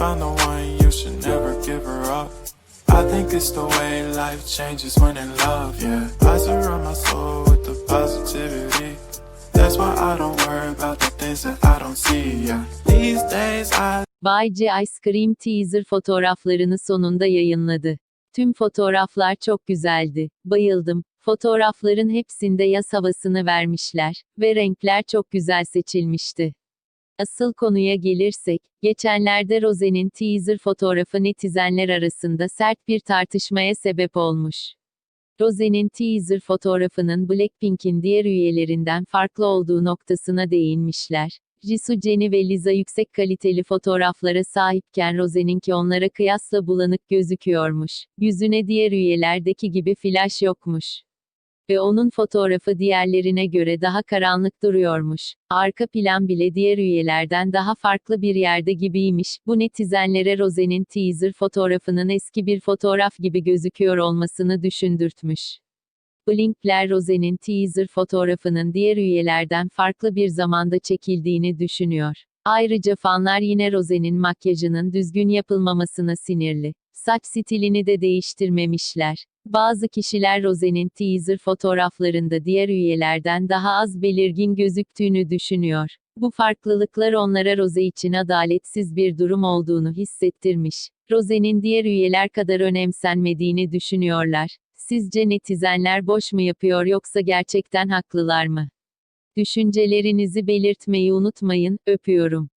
found the one, you should never give her up. I think it's the way life changes when in love, yeah. I surround my soul with the positivity. That's why I don't worry about the things that I don't see, yeah. These days I Bay J Ice Cream teaser fotoğraflarını sonunda yayınladı. Tüm fotoğraflar çok güzeldi. Bayıldım. Fotoğrafların hepsinde yaz havasını vermişler ve renkler çok güzel seçilmişti. Asıl konuya gelirsek, geçenlerde Rose'nin teaser fotoğrafı netizenler arasında sert bir tartışmaya sebep olmuş. Rose'nin teaser fotoğrafının Blackpink'in diğer üyelerinden farklı olduğu noktasına değinmişler. Jisoo, Jennie ve Lisa yüksek kaliteli fotoğraflara sahipken Rose'ninki onlara kıyasla bulanık gözüküyormuş. Yüzüne diğer üyelerdeki gibi flash yokmuş. Ve onun fotoğrafı diğerlerine göre daha karanlık duruyormuş. Arka plan bile diğer üyelerden daha farklı bir yerde gibiymiş. Bu netizenlere Rose'nin teaser fotoğrafının eski bir fotoğraf gibi gözüküyor olmasını düşündürtmüş. Blinkler Rose'nin teaser fotoğrafının diğer üyelerden farklı bir zamanda çekildiğini düşünüyor. Ayrıca fanlar yine Rose'nin makyajının düzgün yapılmamasına sinirli. Saç stilini de değiştirmemişler. Bazı kişiler Rose'nin teaser fotoğraflarında diğer üyelerden daha az belirgin gözüktüğünü düşünüyor. Bu farklılıklar onlara Rose için adaletsiz bir durum olduğunu hissettirmiş. Rose'nin diğer üyeler kadar önemsenmediğini düşünüyorlar. Sizce netizenler boş mu yapıyor yoksa gerçekten haklılar mı? Düşüncelerinizi belirtmeyi unutmayın, öpüyorum.